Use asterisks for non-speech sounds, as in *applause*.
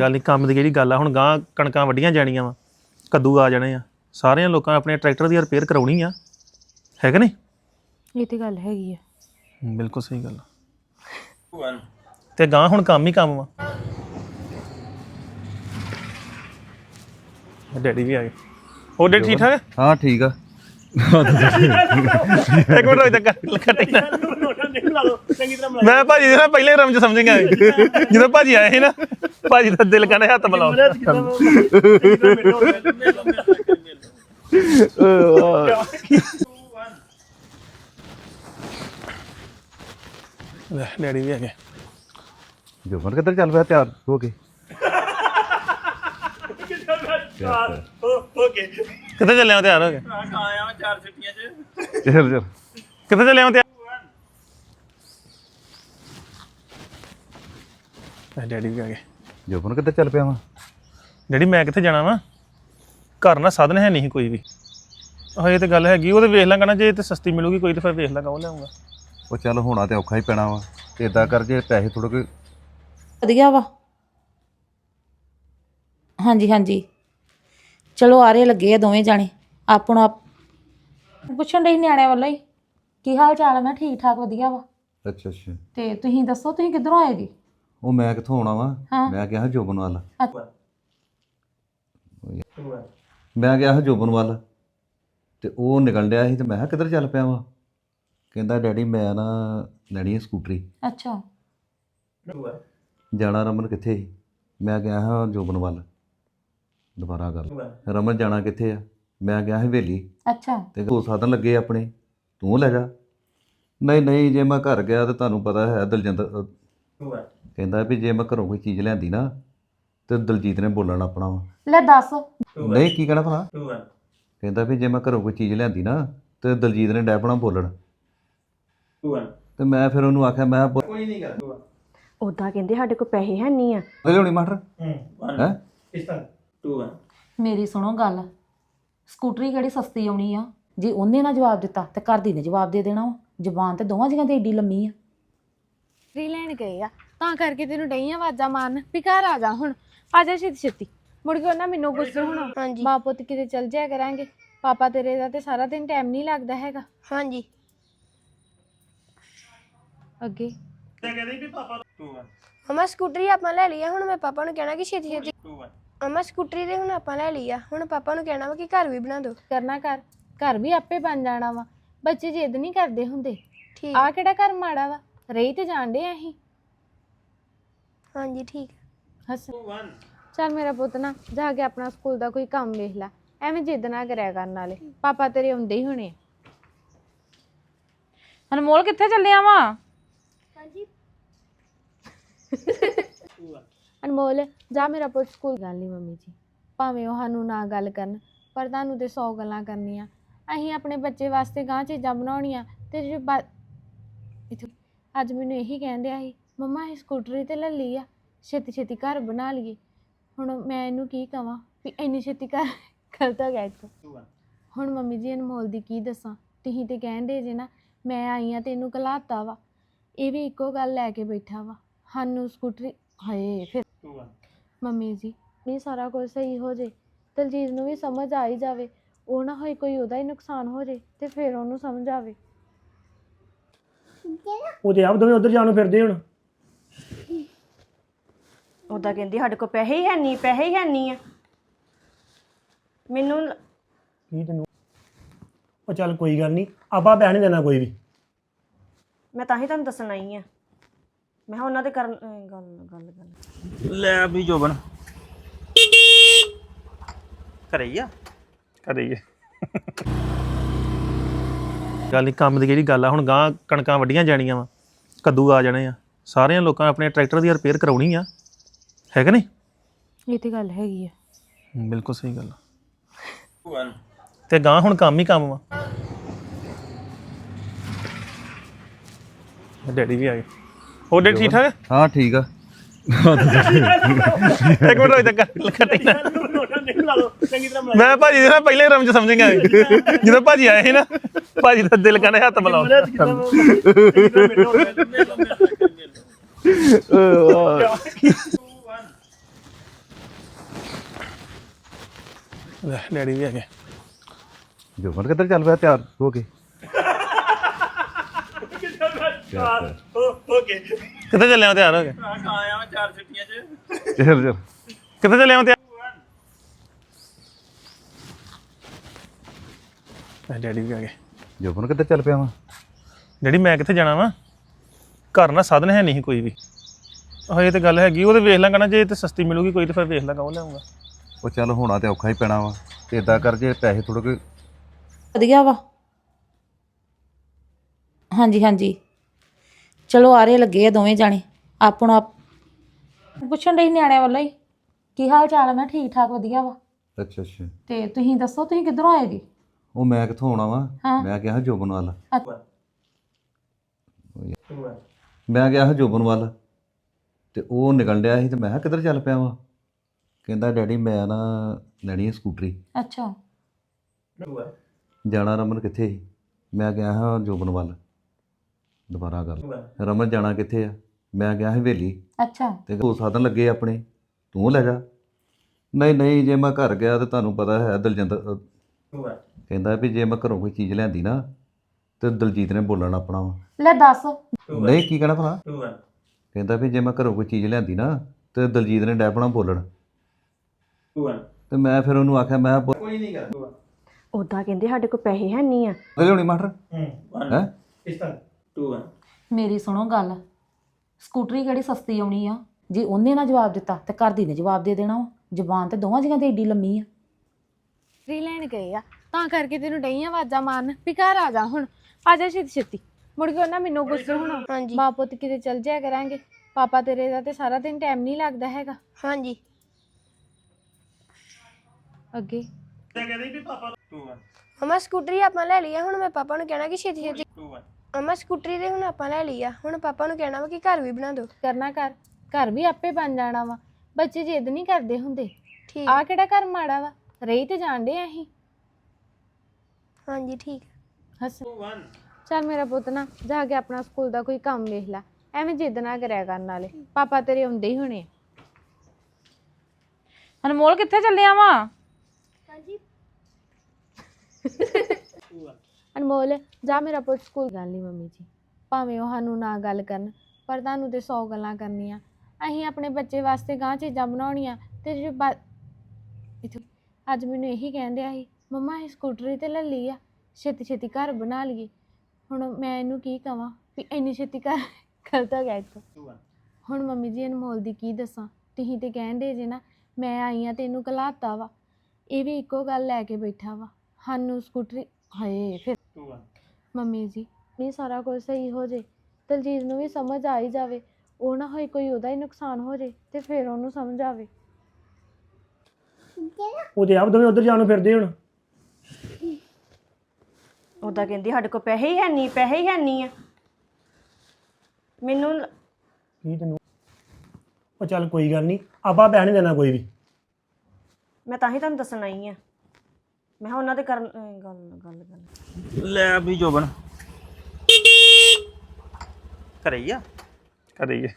ਗੱਲ ਨਹੀਂ ਕੰਮ ਦੀ ਜਿਹੜੀ ਗੱਲ ਆ ਹੁਣ ਗਾਂ ਕਣਕਾਂ ਵੱਡੀਆਂ ਜਾਣੀਆਂ ਵਾ ਕੱਦੂ ਆ ਜਾਣੇ ਆ। ਸਾਰਿਆਂ ਲੋਕਾਂ ਆਪਣੇ ਟਰੈਕਟਰ ਦੀ ਰਿਪੇਅਰ ਕਰਾਉਣੀ ਆ। ਹੈ ਕਿ ਨਹੀਂ? ਇਹ ਤੇ ਗੱਲ ਹੈਗੀ ਆ। ਬਿਲਕੁਲ ਸਹੀ ਗੱਲ ਆ। ਤੇ ਗਾਂ ਹੁਣ ਕੰਮ ਹੀ ਕੰਮ ਵਾ। ਡੈਡੀ ਵੀ ਆ ਗਏ। ਹੋਰ ਡੈਡੀ ਠੀਕ ਠਾਕ ਹੈ? ਹਾਂ ਠੀਕ ਆ। ਇੱਕ ਮਿੰਟ ਰੋਈ ਤੱਕ ਕੱਟੀ ਨਾ ਮੈਂ ਭਾਜੀ ਦੇ ਨਾ ਪਹਿਲੇ ਰਮ ਚ ਸਮਝ ਗਿਆ ਜਦੋਂ ਭਾਜੀ ਆਏ ਸੀ ਨਾ ਭਾਜੀ ਦਾ ਦਿਲ ਕਹਿੰਦਾ ਹੱਥ ਮਿਲਾਓ। ਲੈ ਡੈਡੀ ਵੀ ਆ ਗਏ ਜੋਬਨ ਕਿੱਧਰ ਚੱਲ ਪਿਆ? ਤਿਆਰ ਹੋ ਕੇ। ਕਿੱਥੇ ਚੱਲੇ ਹੋ ਤਿਆਰ ਹੋ ਕੇ? ਚੱਲ ਚੱਲ। ਕਿੱਥੇ ਚੱਲੇ ਹੋ ਤਿਆਰ? ਡੈਡੀ ਵੀ ਆ ਗਏ। ਜੋਬਨ ਕਿੱਧਰ ਚੱਲ ਪਿਆ ਵਾ? ਡੈਡੀ ਮੈਂ ਕਿੱਥੇ ਜਾਣਾ ਵਾ? ਘਰ ਨਾ ਸਾਧਨ ਹੈ ਨਹੀਂ ਕੋਈ ਵੀ। ਆਹ ਇਹ ਤੇ ਗੱਲ ਹੈਗੀ ਉਹ ਤੇ ਵੇਖ ਲਾਂਗਾ ਨਾ ਜੇ ਤੇ ਸਸਤੀ ਮਿਲੂਗੀ ਕੋਈ ਤੇ ਫਿਰ ਵੇਖ ਲਾਂਗਾ ਉਹ ਲਿਆਉਂਗਾ ਉਹ ਚੱਲ ਹੋਣਾ ਤੇ ਔਖਾ ਹੀ ਪੈਣਾ ਵਾ। ਤੇ ਇਦਾਂ ਕਰ ਜੇ ਪੈਸੇ ਥੋੜੇ ਕੋਈ ਵਧੀਆ ਵਾ। ਹਾਂਜੀ ਹਾਂਜੀ। ਚਲੋ ਆਰੇ ਲੱਗੇ ਆ ਦੋਵੇਂ ਜਾਣੇ। ਆਪਣਾ ਆਪ ਪੁੱਛਣ ਡਈ ਨਿਆਣਿਆਂ ਵੱਲੋਂ ਹੀ ਕੀ ਹਾਲ ਚਾਲ ਹੈ ਮੈਂ ਠੀਕ ਠਾਕ ਵਧੀਆ ਵਾ। ਅੱਛਾ ਅੱਛਾ। ਤੇ ਤੁਸੀਂ ਦੱਸੋ ਤੁਸੀਂ ਕਿੱਧਰੋਂ ਆਏ ਜੀ? ਉਹ ਮੈਂ ਕਿੱਥੋਂ ਆਉਣਾ ਵਾ? ਹਾਂ। ਮੈਂ ਗਿਆ ਹਾਂ ਜੋਬਨ ਵੱਲ। ਮੈਂ ਗਿਆ ਹਾਂ ਜੋਬਨ ਵੱਲ ਤੇ ਉਹ ਨਿਕਲ ਡਿਆ ਸੀ ਤੇ ਮੈਂ ਕਿਹਾ ਕਿੱਧਰ ਚੱਲ ਪਿਆ ਵਾ? ਕਹਿੰਦਾ ਡੈਡੀ ਮੈਂ ਨਾ ਲੈਣੀ ਹੈ ਸਕੂਟਰੀ। ਅੱਛਾ। ਜਾਣਾ ਰਮਨ ਕਿੱਥੇ ਸੀ? ਮੈਂ ਗਿਆ ਹਾਂ ਜੋਬਨ ਵੱਲ ਦੁਬਾਰਾ ਗੱਲ। ਰਮਨ ਜਾਣਾ ਕਿੱਥੇ ਆ? ਮੈਂ ਗਿਆ ਹਵੇਲੀ। ਅੱਛਾ। ਤੇ ਦੋ ਸਾਧਨ ਲੱਗੇ ਆਪਣੇ। ਤੂੰ ਲੈ ਜਾ। ਨਹੀਂ ਨਹੀਂ ਜੇ ਮੈਂ ਘਰ ਗਿਆ ਤੇ ਤੁਹਾਨੂੰ ਪਤਾ ਹੈ ਦਲਜਿੰਦਰ ਕਹਿੰਦਾ ਵੀ ਜੇ ਮੈਂ ਘਰੋਂ ਕੋਈ ਚੀਜ਼ ਲਿਆਂਦੀ ਨਾ ਤੇ ਦਲਜੀਤ ਨੇ ਬੋਲਣਾ ਆਪਣਾ ਵਾ। ਲੈ ਦੱਸ। ਨਹੀਂ ਕੀ ਕਹਿਣਾ ਭਲਾ? ਕਹਿੰਦਾ ਵੀ ਜੇ ਮੈਂ ਘਰੋਂ ਕੋਈ ਚੀਜ਼ ਲਿਆਂਦੀ ਨਾ ਤੇ ਦਲਜੀਤ ਨੇ ਡੈਪਣਾ ਬੋਲਣ। ਤੇ ਮੈਂ ਫਿਰ ਉਹਨੂੰ ਆਖਿਆ ਮੈਂ ਕਿਹਾ ਉਦਾਂ ਕਹਿੰਦੇ ਸਾਡੇ ਕੋਲ ਪੈਸੇ ਹੈ ਨਹੀਂ ਆ। ਲਿਆਉਣੀ ਮਾਸਟਰ ਹੈ ਮੇਰੀ ਸੁਣੋ ਗੱਲ। ਸਕੂਟਰੀ ਕਿਹੜੀ ਸਸਤੀ ਆਉਣੀ ਆ? ਜੇ ਉਹਨੇ ਨਾ ਜਵਾਬ ਦਿੱਤਾ ਤੇ ਘਰ ਦੀ ਨੇ ਜਵਾਬ ਦੇ ਦੇਣਾ ਵਾ। ਜ਼ਬਾਨ ਤੇ ਦੋਵਾਂ ਜੀਆਂ ਦੀ ਏਡੀ ਲੰਮੀ ਆ। ਰੀ ਲੈਣ ਗਏ ਆ। ਤਾਂ ਕਰਕੇ ਤੈਨੂੰ ਡਈਆਂ ਆਵਾਜ਼ਾਂ ਮਾਰਨ ਵੀ ਘਰ ਆ ਜਾ ਹੁਣ। ਆ ਜਾ ਛੇਤੀ ਛੇਤੀ। ਮੁੜ ਕੇ ਉਹਨਾਂ ਮੈਨੂੰ ਗੁੱਸਾ ਹੋਣਾ। ਹਾਂਜੀ। ਮਾਂ ਪੁੱਤ ਕਿਤੇ ਚਲ ਜਾਇਆ ਕਰਾਂਗੇ। ਪਾਪਾ ਤੇਰੇ ਦਾ ਤੇ ਸਾਰਾ ਦਿਨ ਟਾਈਮ ਨਹੀਂ ਲੱਗਦਾ ਹੈਗਾ। ਹਾਂਜੀ। ਅੱਗੇ। ਮਮਾ ਸਕੂਟਰੀ ਆਪਾਂ ਲੈ ਲਈ ਆ। ਹੁਣ ਮੈਂ ਪਾਪਾ ਨੂੰ ਕਹਿਣਾ ਕਿ ਛੇਤੀ ਛੇਤੀ ਮਮਾ ਸਕੂਟਰੀ ਤੇ ਹੁਣ ਆਪਾਂ ਲੈ ਲਈ ਆ। ਹੁਣ ਪਾਪਾ ਨੂੰ ਕਹਿਣਾ ਵਾ ਕਿ ਘਰ ਵੀ ਬਣਾ ਦਿਓ। ਕਰਨਾ ਕਰ ਘਰ ਵੀ ਆਪੇ ਬਣ ਜਾਣਾ ਵਾ। ਬੱਚੇ ਜਿੱਦ ਨਹੀਂ ਕਰਦੇ ਹੁੰਦੇ। ਠੀਕ। ਆ ਕਿਹੜਾ ਘਰ ਮਾੜਾ ਵਾ? ਰਹੀ ਤੇ ਜਾਣਦੇ ਆ ਅਸੀਂ। ਹਾਂਜੀ ਠੀਕ। ਹੱਸ। ਚੱਲ ਮੇਰਾ ਪੁੱਤ ਨਾ ਜਾ ਕੇ ਆਪਣਾ ਸਕੂਲ ਦਾ ਕੋਈ ਕੰਮ ਵੇਖ ਲੈ। ਐਵੇਂ ਜਿੱਦ ਨਾ ਕਰਿਆ ਕਰਨ ਵਾਲੇ ਪਾਪਾ ਤੇਰੇ ਹੁੰਦੇ ਹੀ ਹੋਣੇ ਆ। ਅਨਮੋਲ ਕਿੱਥੇ ਚੱਲਿਆ ਵਾ? *laughs* ਅਨਮੋਲ ਜਾ ਮੇਰਾ ਪੁੱਤ ਸਕੂਲ। ਗੱਲ ਨਹੀਂ ਮੰਮੀ ਜੀ, ਭਾਵੇਂ ਉਹ ਸਾਨੂੰ ਨਾ ਗੱਲ ਕਰਨ, ਪਰ ਤੁਹਾਨੂੰ ਤੇ 100 ਗੱਲਾਂ ਕਰਨੀਆਂ। ਅਸੀਂ ਆਪਣੇ ਬੱਚੇ ਵਾਸਤੇ ਗਾਂ ਚੀਜ਼ਾਂ ਬਣਾਉਣੀਆਂ ਤੇ ਜੇ ਬਾ- ਇੱਥੇ ਅੱਜ ਮੈਨੂੰ ਇਹੀ ਕਹਿੰਦੇ ਆ ਸੀ, ਮੰਮਾ, ਇਹ ਸਕੂਟਰੀ ਤੇ ਲੈ ਲਈ ਆ ਛੇਤੀ ਛੇਤੀ ਘਰ ਬਣਾ ਲਈਏ। ਹੁਣ ਮੈਂ ਇਹਨੂੰ ਕੀ ਕਵਾਂ ਵੀ ਇੰਨੀ ਛੇਤੀ ਘਰ *laughs* ਕਰਦਾ ਗਿਆ ਇੱਥੋਂ। ਹੁਣ ਮੰਮੀ ਜੀ, ਅਨਮੋਲ ਦੀ ਕੀ ਦੱਸਾਂ? ਤੁਸੀਂ ਤੇ ਕਹਿੰਦੇ ਜੇ ਨਾ, ਮੈਂ ਆਈ ਆ ਤੇ ਇਹਨੂੰ ਕਲਾਤਾ ਵਾ। ਇਹ ਵੀ ਇੱਕੋ ਗੱਲ ਲੈ ਕੇ ਬੈਠਾ ਵਾ। ਸਾਨੂੰ ਸਕੂਟਰੀ ਹਾਏ, ਫਿਰ ਮੰਮੀ ਜੀ ਨਹੀਂ ਸਾਰਾ ਕੁਝ ਸਹੀ ਹੋ ਜੇ ਦਲਜੀਤ ਨੂੰ ਵੀ ਸਮਝ ਆ ਹੀ ਜਾਵੇ। ਉਹ ਨਾ ਹੋਏ ਕੋਈ ਉਹਦਾ ਹੀ ਨੁਕਸਾਨ ਹੋ ਜੇ ਤੇ ਫਿਰ ਉਹਨੂੰ ਸਮਝ ਆਵੇ ਉਹਦੇ ਆਪ ਦੋਵੇਂ ਉਧਰ ਜਾਣ ਨੂੰ ਫਿਰਦੇ ਹੁਣ। ਉਦਾਂ ਕਹਿੰਦੇ ਸਾਡੇ ਕੋਲ ਪੈਸੇ ਹੀ ਹੈ ਨਹੀਂ ਪੈਸੇ ਹੀ ਹੈ ਨਹੀਂ ਆ। ਮੈਨੂੰ ਕੀ ਤੈਨੂੰ? ਉਹ ਚੱਲ ਕੋਈ ਗੱਲ ਨਹੀਂ ਆਪਾਂ ਪੈਸੇ ਨਹੀਂ ਦੇਣਾ ਕੋਈ ਵੀ। ਮੈਂ ਤਾਂ ਹੀ ਤੁਹਾਨੂੰ ਦੱਸਣ ਆਈ ਆ। ਮੈਂ ਕਿਹਾ ਉਹਨਾਂ ਦੇ ਕਰਨ ਅਹ ਗੱਲ ਗੱਲ ਗੱਲ। ਲੈ ਵੀ ਜੋਬਨ। ਘਰੇ ਹੀ ਆ? ਕਰੀਏ ਗੱਲ ਨਹੀਂ ਕੰਮ ਦੀ ਜਿਹੜੀ ਗੱਲ ਆ? ਹੁਣ ਗਾਂ ਕਣਕਾਂ ਵੱਡੀਆਂ ਜਾਣੀਆਂ ਵਾ। ਕੱਦੂ ਆ ਜਾਣੇ ਆ। ਸਾਰਿਆਂ ਲੋਕਾਂ ਆਪਣੇ ਟਰੈਕਟਰ ਦੀ ਰਿਪੇਅਰ ਕਰਾਉਣੀ ਆ। ਹੈ ਕਿ ਨਹੀਂ? ਇਹ ਤੇ ਗੱਲ ਹੈਗੀ ਆ। ਬਿਲਕੁਲ ਸਹੀ ਗੱਲ ਆ। ਤੇ ਗਾਂ ਹੁਣ ਕੰਮ ਹੀ ਕੰਮ ਵਾ। ਡੈਡੀ ਵੀ ਆ ਗਏ। ਹੋਡੇ ਠੀਕ ਠਾਕ ਹਾਂ ਠੀਕ ਆ ਇੱਕ ਮਿੰਟ ਹੋਈ ਤੱਕ ਨਾ ਮੈਂ ਭਾਜੀ ਦੇ ਨਾਲ ਪਹਿਲੇ ਰਮ ਚ ਸਮਝਾਂਗਾ ਜਦੋਂ ਭਾਜੀ ਆਏ ਸੀ ਨਾ ਭਾਜੀ ਦਾ ਦਿਲ ਕਹਿੰਦਾ ਹੱਥ ਮਿਲਾਓ ਲੈ ਡੈਡੀ ਵੀ ਆ ਗਏ ਜੋਬਨ ਕਿੱਧਰ ਚੱਲ ਪਿਆ ਤਿਆਰ ਹੋ ਕੇ ਕਿੱਥੇ ਚੱਲੇ ਹੋ ਤਿਆਰ ਹੋ ਕੇ? ਆਇਆ ਮੈਂ ਚਾਰ ਛੁੱਟੀਆਂ 'ਚ। ਚੱਲ ਚੱਲ। ਕਿੱਥੇ ਚੱਲੇ ਹੋ ਤਿਆਰ? ਡੈਡੀ ਵੀ ਆ ਗਏ ਜੋਬਨ ਕਿੱਧਰ ਚੱਲ ਪਿਆ ਵਾ? ਡੈਡੀ ਮੈਂ ਕਿੱਥੇ ਜਾਣਾ ਵਾ? ਘਰ ਨਾ ਸਾਧਨ ਹੈ ਨਹੀਂ ਕੋਈ ਵੀ। ਆਹ ਇਹ ਤੇ ਗੱਲ ਹੈਗੀ ਉਹ ਤੇ ਵੇਖ ਲਾਂਗਾ ਨਾ ਜੇ ਤੇ ਸਸਤੀ ਮਿਲੂਗੀ ਕੋਈ ਤੇ ਫਿਰ ਵੇਖ ਲਾਂਗਾ ਉਹ ਲਿਆਉਂਗਾ ਉਹ ਚੱਲ ਹੋਣਾ ਤੇ ਔਖਾ ਹੀ ਪੈਣਾ ਵਾ। ਤੇ ਇਦਾਂ ਕਰ ਜੇ ਪੈਸੇ ਥੋੜੇ ਕੋਈ ਵਧੀਆ ਵਾ। ਹਾਂਜੀ ਹਾਂਜੀ। ਚਲੋ ਆਰੇ ਲੱਗੇ ਆ ਦੋਵੇਂ ਜਾਣੇ। ਆਪਣਾ ਆਪ। ਪੁੱਛਣ ਡਈ ਨਿਆਣਿਆਂ ਵੱਲੋਂ ਹੀ ਕੀ ਹਾਲ ਚਾਲ ਮੈਂ ਠੀਕ ਠਾਕ ਵਧੀਆ ਵਾ। ਅੱਛਾ ਅੱਛਾ। ਤੇ ਤੁਸੀਂ ਦੱਸੋ ਤੁਸੀਂ ਕਿੱਧਰੋਂ ਆਏ ਜੀ? ਉਹ ਮੈਂ ਕਿੱਥੋਂ ਆਉਣਾ ਵਾ? ਹਾਂ। ਮੈਂ ਗਿਆ ਜੋਬਨ ਵੱਲ। ਮੈਂ ਗਿਆ ਹਾਂ ਜੋਬਨ ਵੱਲ ਤੇ ਉਹ ਨਿਕਲ ਡਿਆ ਸੀ ਤੇ ਮੈਂ ਕਿਹਾ ਕਿੱਧਰ ਚੱਲ ਪਿਆ ਵਾ? ਕਹਿੰਦਾ ਡੈਡੀ ਮੈਂ ਨਾ ਲੈਣੀ ਹੈ ਸਕੂਟਰੀ। ਅੱਛਾ। ਜਾਣਾ ਰਮਨ ਕਿੱਥੇ ਸੀ? ਮੈਂ ਗਿਆ ਹਾਂ ਜੋਬਨ ਵੱਲ ਦੁਬਾਰਾ ਗੱਲ ਰਮਨ ਜਾਣਾ ਕਿੱਥੇ ਆ? ਮੈਂ ਗਿਆ ਹਵੇਲੀ। ਅੱਛਾ। ਤੇ ਦੋ ਸਾਧਨ ਲੱਗੇ ਆਪਣੇ। ਤੂੰ ਲੈ ਜਾ। ਨਹੀਂ ਨਹੀਂ ਜੇ ਮੈਂ ਘਰ ਗਿਆ ਤੇ ਤੁਹਾਨੂੰ ਪਤਾ ਹੈ ਦਲਜਿੰਦਰ ਕਹਿੰਦਾ ਵੀ ਜੇ ਮੈਂ ਘਰੋਂ ਕੋਈ ਚੀਜ਼ ਲਿਆਂਦੀ ਨਾ ਤੇ ਦਲਜੀਤ ਨੇ ਬੋਲਣਾ ਆਪਣਾ ਲੈ ਦੱਸ। ਨਹੀਂ ਕੀ ਕਹਿਣਾ ਭਲਾ? ਕਹਿੰਦਾ ਵੀ ਜੇ ਮੈਂ ਘਰੋਂ ਕੋਈ ਚੀਜ਼ ਲਿਆਂਦੀ ਨਾ ਤੇ ਦਲਜੀਤ ਨੇ ਡੈਪਣਾ ਬੋਲਣ। ਤੇ ਮੈਂ ਫਿਰ ਉਹਨੂੰ ਆਖਿਆ ਮੈਂ ਬੋਲ। ਉਦਾਂ ਕਹਿੰਦੇ ਸਾਡੇ ਕੋਲ ਪੈਸੇ ਹੈ ਨਹੀਂ ਆ। ਲਿਆਉਣੀ ਮਾਸਟਰ ਹੈ ਮੇਰੀ ਸੁਣੋ ਗੱਲ। ਸਕੂਟਰੀ ਕਿਹੜੀ ਸਸਤੀ ਆਉਣੀ ਆ? ਜੇ ਉਹਨੇ ਨਾ ਜਵਾਬ ਦਿੱਤਾ ਤੇ ਘਰ ਦੀ ਨੇ ਜਵਾਬ ਦੇ ਦੇਣਾ ਵਾ। ਜ਼ਬਾਨ ਤੇ ਦੋਵਾਂ ਜੀਆਂ ਦੀ ਏਡੀ ਲੰਮੀ ਆ। ਫਰੀ ਲੈਣ ਗਏ ਆ। ਤਾਂ ਕਰਕੇ ਤੈਨੂੰ ਡਈਆਂ ਆਵਾਜ਼ਾਂ ਮਾਰਨ। ਵੀ ਘਰ ਆ ਜਾ ਹੁਣ। ਆ ਜਾ ਛੇਤੀ ਛੇਤੀ। ਮੁੜ ਕੇ ਉਹਨਾਂ ਮੈਨੂੰ ਗੁੱਸੇ ਹੋਣਾ ਹਾਂਜੀ। ਮਾਂ ਪੁੱਤ ਕਿਤੇ ਚੱਲ ਜਾਇਆ ਕਰਾਂਗੇ। ਪਾਪਾ ਤੇਰੇ ਦਾ ਤੇ ਸਾਰਾ ਦਿਨ ਟਾਈਮ ਨਹੀਂ ਲੱਗਦਾ ਹੈਗਾ। ਹਾਂਜੀ। ਅੱਗੇ। ਮਮਾ ਸਕੂਟਰੀ ਆਪਾਂ ਲੈ ਲਈ ਆ। ਹੁਣ ਮੈਂ ਪਾਪਾ ਨੂੰ ਕਹਿਣਾ ਕਿ ਛੇਤੀ ਛੇਤੀ ਮਮਾ ਸਕੂਟਰੀ ਦੇ ਹੁਣ ਆਪਾਂ ਲੈ ਲਈ ਆ। ਹੁਣ ਪਾਪਾ ਨੂੰ ਕਹਿਣਾ ਵਾ ਕਿ ਘਰ ਵੀ ਬਣਾ ਦਿਓ। ਕਰਨਾ ਕਰ ਘਰ ਵੀ ਆਪੇ ਬਣ ਜਾਣਾ ਵਾ। ਬੱਚੇ ਜਿੱਦ ਨਹੀਂ ਕਰਦੇ ਹੁੰਦੇ। ਠੀਕ। ਆ ਕਿਹੜਾ ਘਰ ਮਾੜਾ ਵਾ? ਰਹੀ ਤੇ ਜਾਣਦੇ ਆ ਅਸੀਂ। ਹਾਂਜੀ ਠੀਕ। ਹੱਸ। ਚੱਲ ਮੇਰਾ ਪੁੱਤ ਨਾ ਜਾ ਕੇ ਆਪਣਾ ਸਕੂਲ ਦਾ ਕੋਈ ਕੰਮ ਵੇਖ ਲੈ। ਐਵੇਂ ਜਿੱਦ ਨਾ ਕਰਿਆ ਕਰਨ ਵਾਲੇ ਪਾਪਾ ਤੇਰੇ ਹੁੰਦੇ ਹੀ ਹੋਣੇ ਆ। ਅਨਮੋਲ ਕਿੱਥੇ ਚੱਲਿਆ ਵਾ? ਅਨਮੋਲ ਜਾ ਮੇਰਾ ਪੁੱਤ ਸਕੂਲ। ਗੱਲ ਨਹੀਂ ਮੰਮੀ ਜੀ, ਭਾਵੇਂ ਉਹ ਸਾਨੂੰ ਨਾ ਗੱਲ ਕਰਨ, ਪਰ ਤੁਹਾਨੂੰ ਤੇ 100 ਗੱਲਾਂ ਕਰਨੀਆਂ। ਅਸੀਂ ਆਪਣੇ ਬੱਚੇ ਵਾਸਤੇ ਗਾਂ ਚੀਜ਼ਾਂ ਬਣਾਉਣੀਆਂ ਤੇ ਜੇ ਬਾ- ਇੱਥੇ ਅੱਜ ਮੈਨੂੰ ਇਹੀ ਕਹਿੰਦੇ ਆ ਸੀ, ਮੰਮਾ ਇਹ ਸਕੂਟਰੀ ਤੇ ਲੈ ਲਈ ਆ ਛੇਤੀ ਛੇਤੀ ਘਰ ਬਣਾ ਲਈਏ। ਹੁਣ ਮੈਂ ਇਹਨੂੰ ਕੀ ਕਵਾਂ ਵੀ ਇੰਨੀ ਛੇਤੀ ਘਰ *laughs* ਕਰਦਾ ਗਿਆ ਇੱਥੋਂ। ਹੁਣ ਮੰਮੀ ਜੀ ਅਨਮੋਲ ਦੀ ਕੀ ਦੱਸਾਂ? ਤੁਸੀਂ ਤੇ ਕਹਿੰਦੇ ਜੇ ਨਾ, ਮੈਂ ਆਈ ਆ ਤੇ ਇਹਨੂੰ ਘਲਾਤਾ ਵਾ। ਇਹ ਵੀ ਇੱਕੋ ਗੱਲ ਲੈ ਕੇ ਬੈਠਾ ਵਾ। ਸਾਨੂੰ ਸਕੂਟਰੀ ਹਾਏ ਫਿਰ ਮੰਮੀ ਜੀ ਨਹੀਂ ਸਾਰਾ ਕੁਝ ਸਹੀ ਹੋ ਜੇ ਦਲਜੀਤ ਨੂੰ ਵੀ ਸਮਝ ਆ ਹੀ ਜਾਵੇ ਉਹ ਨਾ ਹੋਏ ਕੋਈ ਉਹਦਾ ਹੀ ਨੁਕਸਾਨ ਹੋ ਜੇ ਤੇ ਫਿਰ ਉਹਨੂੰ ਸਮਝ ਆਵੇ ਉਹ ਤੇ ਆਪ ਦੋਵੇਂ ਉਧਰ ਜਾਣ ਨੂੰ ਫਿਰਦੇ ਹੁਣ। ਉਦਾਂ ਕਹਿੰਦੀ ਸਾਡੇ ਕੋਲ ਪੈਸੇ ਹੀ ਹੈ ਨਹੀਂ ਪੈਸੇ ਹੀ ਹੈ ਨਹੀਂ ਆ। ਮੈਨੂੰ ਲ- ਕੀ ਤੈਨੂੰ? ਉਹ ਚੱਲ ਕੋਈ ਗੱਲ ਨਹੀਂ ਆਪਾਂ ਬਹਿਣ ਨਹੀਂ ਦੇਣਾ ਕੋਈ ਵੀ। ਮੈਂ ਤਾਂ ਹੀ ਤੁਹਾਨੂੰ ਦੱਸਣ ਆਈ ਆ। ਮੈਂ ਕਿਹਾ ਉਹਨਾਂ ਦੇ ਕਰਨ ਅਹ ਗੱਲ ਗੱਲ ਗੱਲ। ਲੈ ਵੀ ਜੋਬਨ। ਘਰੇ ਹੀ ਆ? ਘਰੇ ਹੀ ਆ।